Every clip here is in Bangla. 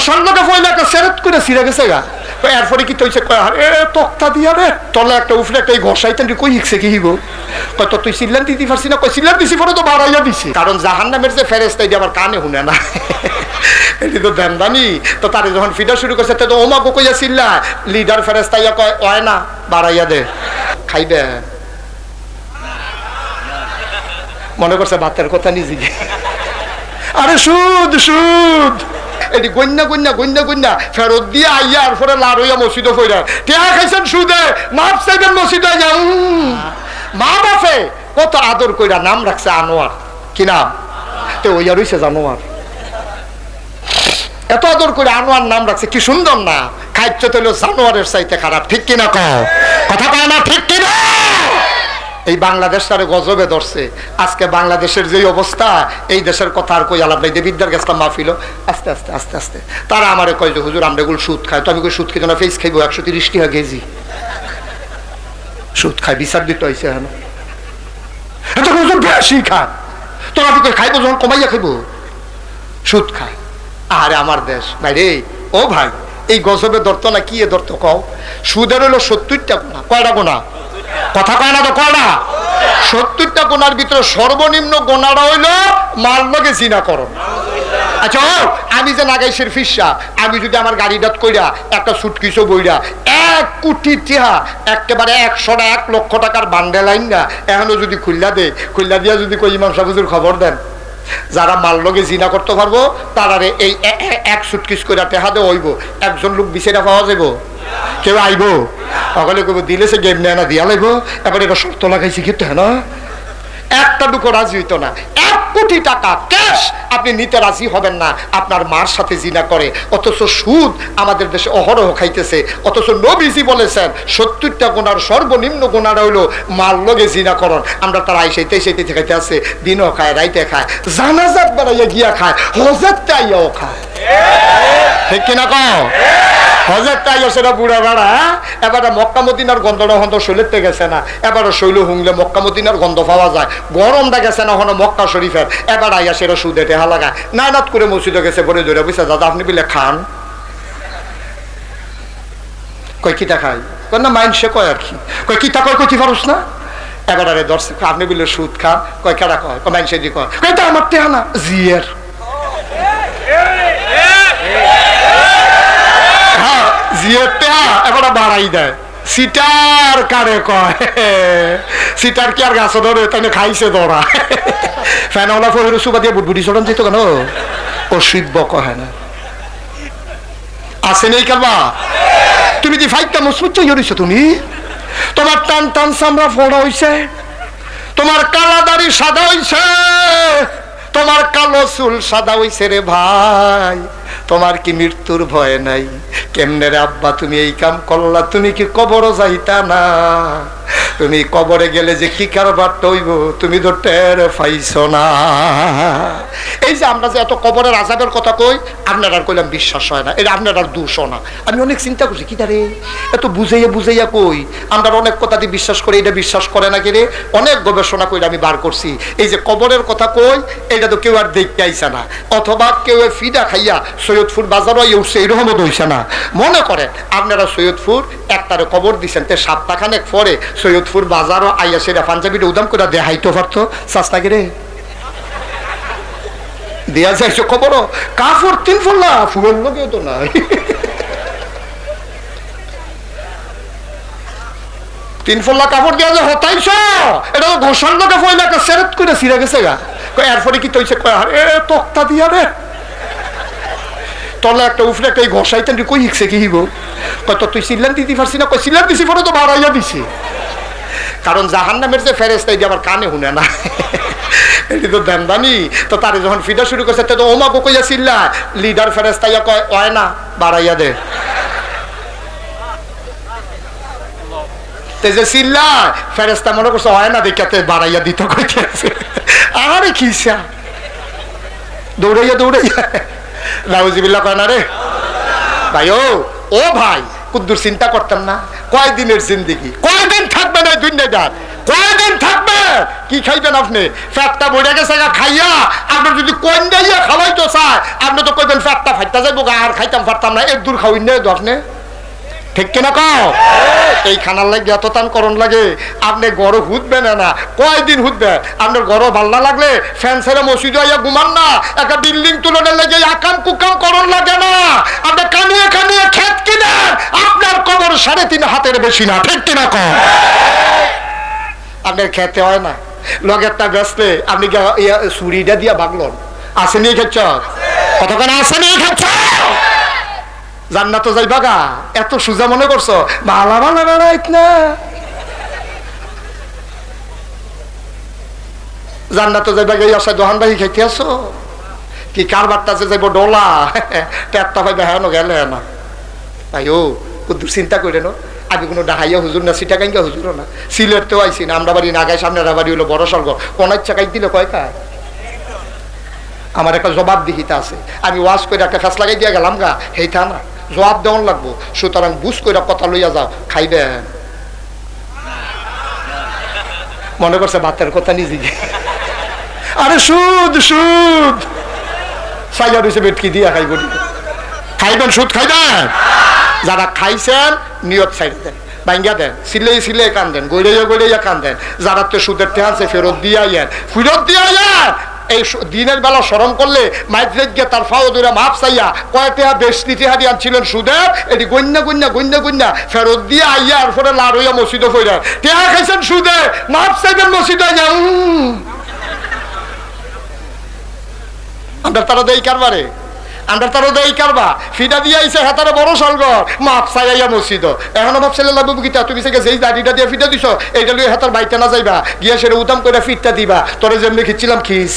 ঘষার লোকে ফইলে একটা সেরেত করে ছিঁড়ে গেছে গা। এরপরে কি তৈছে কয় এ তক্তা দিয়া রে, তলে একটা উফরে একটা ঘষাইতেন কই হিকছে কি হিব কয়, তো তুই সিল্লান দিতে পারছি না। কই সিল্লান দিছি পরে তো বাড়াইয়া দিছি। কারণ জাহান নামের যে ফেরেস্তা এটা আমার কানে শুনে না। এটি তো দেনদানি তো তারে যখন ফিডা শুরু করছে, তো ওমা কইয়া সিল্লা লিডার ফেরেস্তা ইয়া কয় ওয় না, বাড়াইয়া দে, খাইবে। মনে করছে ভাতের কথা নিজে আরে সুদ সুদ! এটি গন্যা গন্যা গন্যা গন্যা ফেরত দিয়ে আইয়া আর পরে হইয়া মসজিদ ফইরা টিয়া খাইছেন সুদে, মাপ চাইবেন মসজিদ উম। মা বাপে, কত আদর কইরা নাম রাখছে আনোয়ার। কি নাম? তো ওইয়া রইছে জানোয়ার। এত আদর করে আনোয়ার নাম রাখছে, কি সুন্দর না। খাইতে তো জানোয়ারের চাইতে খারাপ, ঠিক কিনা কথা কয় না, ঠিক কিনা? এই বাংলাদেশ তারে গজবে ধরছে। আজকে বাংলাদেশের যে অবস্থা, এই দেশের কথা আর কই আলাপ নাই। দেবিদ্যার গেছলাম মাহফিল আস্তে আস্তে আস্তে আস্তে। তারা আমারে কয় যে, হুজুর, আমরা এগুলো সুদ খাই। তো আমি কই, সুদ খেতে না ফেস খাইবো? একশো তিরিশ টাকা কেজি। সুদ খাই, বিচার দিতে হয়েছে হেন। হুজুর বেশি খান তো আমি কই খাইবো, যখন কমাইয়া খাইবো? সুদ খায়। আরে আমার দেশ। ভাই রে, ও ভাই, এই গজবে ধরতো না, কি এ ধরতো কও? সুদের হলো সত্তরটা গোনা কয়টা গোনা কথা কয় না তো কয় না? সত্তরটা গোনার ভিতরে সর্বনিম্ন গোনাটা হইল মার লগে জিনা করো আচ্ছা আমি যে নাগাইশের ফিসা, আমি যদি আমার গাড়িটাত কইরা একটা সুটকিসও বইরা এক কোটি টিহা, একেবারে একশোটা এক লক্ষ টাকার বান্ডেল আইন না, এখনও যদি খুললা দে খুল্লা দিয়া যদি কই ইমাম সাহুজুর খবর দেন। যারা মাল লগে জিনা করতে পারব, তারারে এই এক সুটকিস করে টেহাদে হইব। একজন লোক বিচেরা পাওয়া যাব কেউ আইব? সকলে কেউ দিলে সে গেম নেয় না, দিয়া লাগব এবার এটা শর্ত লাগাইছি কিন্তু হ্যাঁ না? একটা দুটো রাজি হইতো না। এক কোটি টাকা ক্যাশ আপনি নিতে রাজি হবেন না। আপনার মার সাথে জিনা করে। অথচ সুদ আমাদের দেশে অহরহ খাইতেছে। অথচ নবীজি বলেছেন, সত্তরটা গোনার সর্বনিম্ন গোনাটা হইল মার লগে জিনা করন আমরা তারা আইসাইতে সেইতে খাইতে আছে, দিনও খায়, রাইতে খায়, জানাজাত বেড়াইয়া গিয়া খায় হজার তাইয়াও খায়। ঠিক কিনা কও? হজার তাই সেটা বুড়া বেড়া এবার মক্কা মদিনার গন্ধটা হন্দ শৈলেতে গেছে না। এবার শৈল হুংলে মক্কা মদিনার গন্ধ পাওয়া যায়। গরমটা গেছে না হনো মক্কা শরীফের। এবার আইয়া সেটা সুদে টেহা লাগায় নাইনাত করে মসজিদে গেছে, বলে ধরে বুঝছে দাদা, আপনি বলে খান। কই কিটা খাই? কই না মাইন্ড সে কয় আর কি। কই কিটা কয় কইতে পারস না? এবার আরে দর্শক, আপনি বলে সুদ খান। কয়, কেডা কয়? কয় মাইন্ড সে দি কয়। কই এটা আমার টেহা না, জিয়ের। জিয়ের টেহা এবার বাড়াই দেয়। সিটার কারে কয়? সিটার কি আর গাছ ধরে? তাই খাইছে দরা ফ্যানওয়ালা ফহির সুবা দিয়ে বুটবুটি চড়ান যেত কেন? ও শিব্য কহে না। আছে নেই কালবা? তুমি দি ফাইটটা মসমুচ্চ হইছো তুমি? তোমার টান টান চামড়া ফোড়া হইছে। তোমার কালা দাড়ি সাদা হইছে। তোমার কালো চুল সাদা হইছে রে ভাই। তোমার কি মৃত্যুর ভয় নাই? কেমনে আব্বা, তুমি এই কাম করলা, তুমি কি কবরও যাইতা না? তুমি কবরে গেলে যে কি কারবার হইব তুমি তো টের পাইছ না। এই যে আমরা যে এত কবরের আজাবের কথা কই, আপনার আর কইলাম বিশ্বাস হয় না। এটা আপনার আর দোষ না। আমি অনেক চিন্তা করছি, কি তারে এত বুঝাইয়া বুঝাইয়া কই? আমরা অনেক কথা দিয়ে বিশ্বাস করে এটা বিশ্বাস করে না কে রে? অনেক গবেষণা করে আমি বার করছি। এই যে কবরের কথা কই এটা তো কেউ আর দেখতে আইসে না। অথবা কেউ ফিডা খাইয়া সৈয়দপুর বাজারও উঠছে এরকম হইছে না। মনে করেন, আপনারা সৈয়দপুর একটারে কবর দিছেন, তে সপ্তাহখানেক পরে সৈয়দপুর বাজারও আইয়া সেটা পাঞ্জাবিটা উদাম করে দেখাইতে পারতো চাস্তা রে দেয়া যাইছো খবর কাপড় তিন ফল্লা, ফুয়ের তো নাই। তিন ফল্লা কাপড় দেওয়া যে হতাইছ, এটা তো লোকে করে গেছে গা। এরপরে কি তৈছে? এ তক্তা দিয়া রে। তলে একটা উফরে একটা ঘষাইতেন, কই হিকছে কি হিব? কয়, তো তুই সিল্লান দিতে পারছি না, কয় সিল্লান দিছি পরে তো বাড়াইয়া দিছি। কারণ জাহান নামের যে ফেরেস্তা এই আমার কানে শুনে না। এটি তো দেনদানি তো তারে যখন ফিডা শুরু করছে, তো ওমা চিল্লা, লিডার ফেরেস্তা ইয়া কয় ওয় না, বাড়াইয়া দে। যে চিল্লা ফেরেস্তা মনে করছে হয় না দেখাতে বাড়াইয়া দিত কইতেছে আরে দৌড়াইয়া দৌড়াইয়া। কয় না রে? ভাই ও ভাই। কুদ্দুর চিন্তা করতাম না। কয় দিনের জিন্দিগি? কয়দিন থাকবে না দুনিয়াদার কয়দিন থাকবে? কি খাইবেন আপনি? ফ্যাটটা বইরা গেছে খাইয়া আপনি যদি কোন দাইয়া খাওয়াই তো চায়। আপনি তো কইবেন ফ্যাটটা ফাইটা যাইবো আর খাইতাম পারতাম না, এর দূর খাওয়াই নেই আপনি। ঠিক কিনা কও? এই খানার লাগে এত টান করণ লাগে। আপনি গড় হুদবেন না কয়দিন হুদবে? আপনার গড় ভালো না লাগলে ফ্যান ছেড়ে মসজিদ আইয়া ঘুমান না। একটা বিল্ডিং তুলনের লাগে আকাম কুকাম করণ লাগে না আপনি কানিয়ে কানিয়ে খেত কিনেন আপনার কবর সাড়ে তিন হাতের বেশি না, ঠিক কিনা কম খেতে হয় না। লগেরটা বেসলে আপনি ইয়া দিয়া বাগলন আসেনি খেচ্ছ? কতক্ষণ আসেনি খেচ্ছ? জান্নাত যাইবা গা, এত সুজা মনে করছ? ভালা ভালা বেড়াইত না। জান্নাত যাইবা গে আসা দোহান বাহি আসো কি কারবারটা যে যাইব ডোলা? পেটটা পাইবে হ্যাঁ গেলে না। তাই চিন্তা করে নো। আমি কোনো ডাহাইয়া হুজুর না সিটা কাইঙ্গা হুজুর না। সিলেট তো আইসি না, আমরা বাড়ি নাগাই, সামনে বাড়ি হলো বড় সর্গ কোন ইচ্ছা কাই দিলে কয় আমার একটা জবাব দিহিতা আছে। আমি ওয়াশ করে একটা ফেস লাগাই দিয়া গেলাম গা হেইতা না জবাব দেওয়ান লাগবো। সুতরাং বুঝ করে কথা লইয়া যাও, খাইবেন। মনে করছে ভাতের কথা নিজে। আরে সুদ সুদ! সাইয়া রয়েছে বেটকি দিয়া খাইব। খাইবেন, সুদ খাইবেন! যারা খাইছেন, নিয়ত সাইড দেন ভাঙ্গা দেন সিলে সিলে কান দেন গড়াইয়া গড়াইয়া কান দেন, যারা তো সুদের টেহানছে ফেরত দিয়া আইয়েন। ফেরত দিয়া এই দিনের বেলা স্মরণ করলে মাইত্রেক গিয়ে তার ফাও দূরে মাপ চাইয়া কয়টা বেশি টেহারি আনছিলেন সুদের? এটি গন্যা গন্যা গন্যা গন্যা ফেরত দিয়ে আইয়া আর পরে লার হইয়া মসজিদে ফইরা টেহা খাইছেন সুদে মাপ চাইবেন মসজিদে উম। আমরা তারা দেই কারবারে। আমরা তারা দেই কারবা। ফিডা দিয়ে আইছে হাতারে বড় সলগ মাপ চাইয়া মসজিদ। এখনও ভাব ছেলে লাগবে গীতা তুমি থেকে যেই দাড়িটা দিয়ে ফিটা দিছ, এইটা লইয়া হাতার বাইতে না যাইবা। গিয়া সেটা উদাম করে ফিটটা দিবা। তোরে যেমনি খিচ্ছিলাম খিস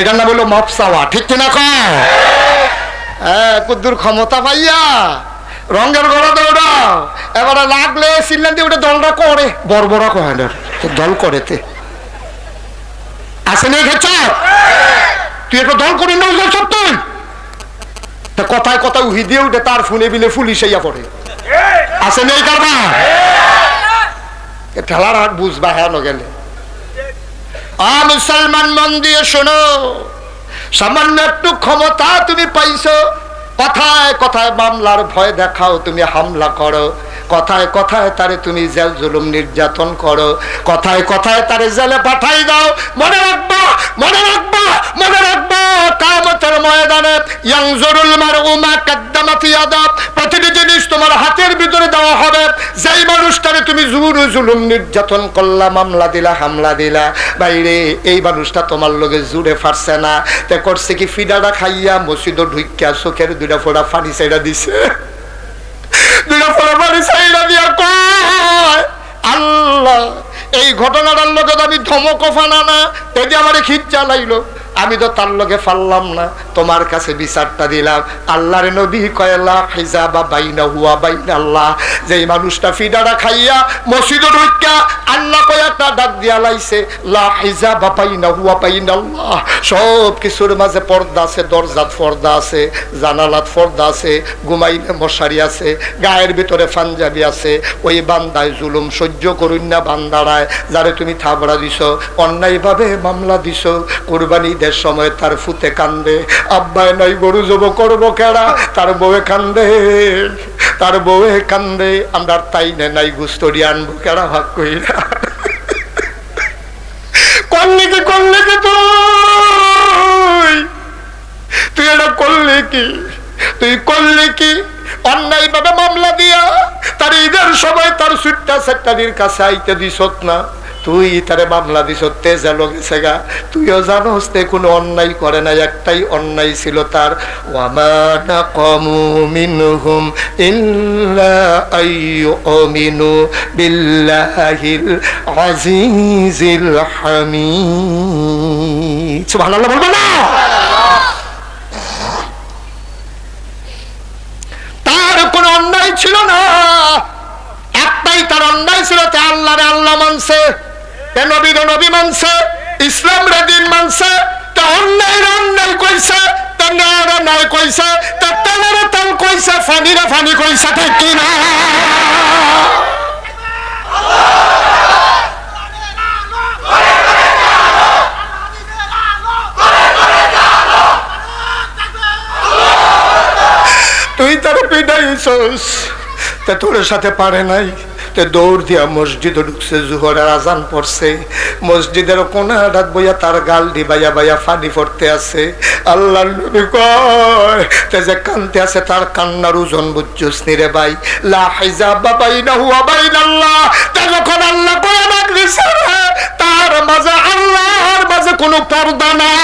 এটার নাম হলো মাপ চাওয়া। ঠিক কিনা ক হ্যাঁ কুদ্দুর ক্ষমতা পাইয়া। রঙের গলা দৌড়াও এবারে লাগলে সিলেন দিয়ে ওটা দলটা করে। বড় বড় না। দল করেতে আসেনি খেচ্ছ? তুই একটা দল করে সব সত্য তা কথায় কথায় উহি দিয়ে উঠে তার ফোনে বিলে পুলিশ ইয়া পড়ে। আছে নেই কারবা ঠেলার হাট বুঝবা হ্যাঁ গেলে আ মুসলমান মন দিয়ে শোনো, সামান্য একটু ক্ষমতা তুমি পাইছো কথায় কথায় মামলার ভয় দেখাও, তুমি হামলা করো। কথায় কথায় তারে তুমি জেল জুলুম নির্যাতন করো। কথায় কথায় তারে জেলে পাঠাই দাও। মনে রাখবা মনে রাখবা মনে রাখবা, কামতের ময়দানে ইয়াংজুরুল মারউমা কাদ্দামাতি আদাব। প্রতিটি জিনিস তোমার হাতের ভিতরে দেওয়া হবে। যেই মানুষটারে তুমি জুর জুলুম নির্যাতন করলা, মামলা দিলা, হামলা দিলা, বাইরে এই মানুষটা তোমার লগে জুড়ে ফারছে না। তে করছে কি ফিডাটা খাইয়া মসজিদ ঢুকিয়া চোখের দুইটা ফোড়া ফানি সাইডা দিছে। দুইটা ফোড়া ফানি সাইডা দিয়া কয়, আল্লাহ, এই ঘটনাটার লোকে আমি ধমক ফানা না। এদি আমার খিচ্চা লাগল আমি তো তার লগে ফাললাম না, তোমার কাছে বিচারটা দিলাম। আল্লাহর নবী কয়লা হিজাবা বাইনা হুয়া বাইনা আল্লাহ যেই মানুষটা ফিডারা খাইয়া মসজিদ ঢুকা আল্লাহ কয়েকটা ডাক দিয়া লাইছে, লা হিজাবা বাইনা হুয়া বাইনা আল্লাহ সব কিছুর মাঝে পর্দা আছে, দরজাত পর্দা আছে, জানালাত পর্দা আছে, ঘুমাইলে মশারি আছে, গায়ের ভিতরে পাঞ্জাবি আছে। ওই বান্দায় জুলুম সহ্য করুন না বান্দারায়, যারে তুমি থাবড়া দিছ, অন্যায়ভাবে মামলা দিছ, কোরবানি ঈদের সময় তার ফুতে কান্দে, আব্বায় নাই গরু জব করব কেডা? তার বউয়ে কান্দে, তার বউয়ে কান্দে, আমরা তাই নে, নাই গুস্তরি আনব কেডা? ভাগ কইরা। করলে কি তুই? তুই এটা করলে কি? তুই করলে কি? অন্যায় ভাবে মামলা দিয়া তার ঈদের সময় তার সুট্টা সেক্টারির কাছে আইতে দিছত না? তুই তারে মামলা দিছ তেজা লগেছে গা তুইও জানোস তে কোনো অন্যায় করে না একটাই অন্যায় ছিল তার। ওয়ামানা কমু মিনহুম ইল্লা আইয়ুমিনু বিল্লাহিল আজিজিল হামিদ। সুবহানাল্লাহ বলবে না? তার কোনো অন্যায় ছিল না। একটাই তার অন্যায় ছিল তে আল্লাহরে আল্লাহ মানছে। এ নবীর নবী মানছে? ইসলাম রে মানছে, তা অন্যায় অন্যায় কইছে, তা নারা নয় কইছে, তা তালারা তাল কইছে, ফানিরা ফানি কইছে থাকি না? তুই তার পিডাইছস তা তোর সাথে পারে নাই। তে দৌড় দিয়া মসজিদে ঢুকছে জুহরের আজান পড়ছে। মসজিদের কোনাটা বইয়া তার গাল দি বাইয়া বাইয়া ফানি পড়তে আছে। আল্লাহ নবী কয়, তে যে কানতে আছে তার কান্নার ওজন বুঝছস নিরে ভাই। লা হিজাবা বাইনাহু বাই বাইনাল্লাহ। তে যখন আল্লাহ কয়া ডাক দিছে তার মাঝে আল্লাহর মাঝে কোনো পর্দা নাই।